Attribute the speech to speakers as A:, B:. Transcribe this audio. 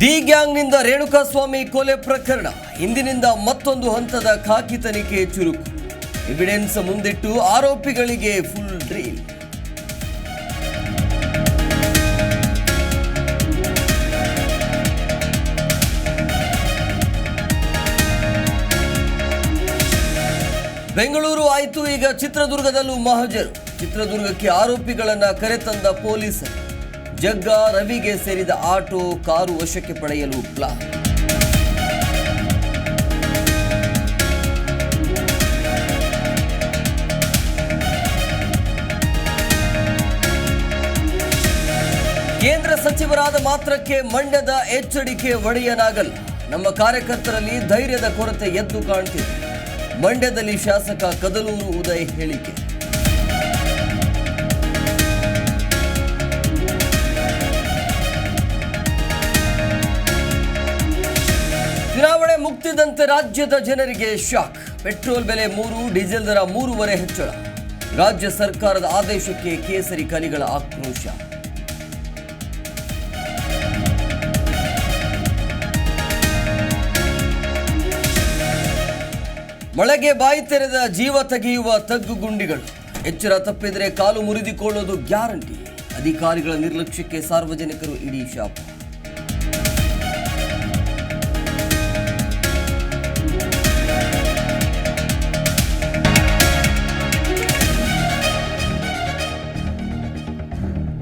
A: D ಗ್ಯಾಂಗ್ನಿಂದ Renukaswamy ಕೊಲೆ ಪ್ರಕರಣ. ಇಂದಿನಿಂದ ಮತ್ತೊಂದು ಹಂತದ ಖಾಕಿ ತನಿಖೆ ಚುರುಕು. ಎವಿಡೆನ್ಸ್ ಮುಂದಿಟ್ಟು ಆರೋಪಿಗಳಿಗೆ ಫುಲ್ ಡ್ರೀಲ್. ಬೆಂಗಳೂರು ಆಯಿತು, ಈಗ ಚಿತ್ರದುರ್ಗದಲ್ಲೂ ಮಹಜರು. ಚಿತ್ರದುರ್ಗಕ್ಕೆ ಆರೋಪಿಗಳನ್ನು ಕರೆತಂದ ಪೊಲೀಸರು. ಜಗ್ಗ ರವಿಗೆ ಸೇರಿದ ಆಟೋ ಕಾರು ವಶಕ್ಕೆ ಪಡೆಯಲು ಪ್ಲಾನ್. ಕೇಂದ್ರ ಸಚಿವರಾದ ಮಾತ್ರಕ್ಕೆ ಮಂಡ್ಯದ ಎಚ್ಚರಿಕೆ ಒಡೆಯನಾಗಲ್ಲ. ನಮ್ಮ ಕಾರ್ಯಕರ್ತರಲ್ಲಿ ಧೈರ್ಯದ ಕೊರತೆ ಎದ್ದು ಕಾಣ್ತಿದೆ. ಮಂಡ್ಯದಲ್ಲಿ ಶಾಸಕ ಕದಲೂರು ಉದಯ್ ಹೇಳಿಕೆ. ಚುನಾವಣೆ ರಾಜ್ಯದ ಜನರಿಗೆ ಶಾಕ್. ಪೆಟ್ರೋಲ್ ಬೆಲೆ ಮೂರು, ಡೀಸೆಲ್ ದರ ಮೂರುವರೆ ಹೆಚ್ಚಳ. ರಾಜ್ಯ ಸರ್ಕಾರದ ಆದೇಶಕ್ಕೆ ಕೇಸರಿ ಕಲಿಗಳ ಆಕ್ರೋಶ. ಮಳೆಗೆ ಬಾಯಿ ತೆರೆದ ಜೀವ ತೆಗೆಯುವ ತಗ್ಗು ಗುಂಡಿಗಳು. ಎಚ್ಚರ ತಪ್ಪಿದರೆ ಕಾಲು ಮುರಿದುಕೊಳ್ಳೋದು ಗ್ಯಾರಂಟಿ. ಅಧಿಕಾರಿಗಳ ನಿರ್ಲಕ್ಷ್ಯಕ್ಕೆ ಸಾರ್ವಜನಿಕರು ಇಡೀ ಶಾಪ.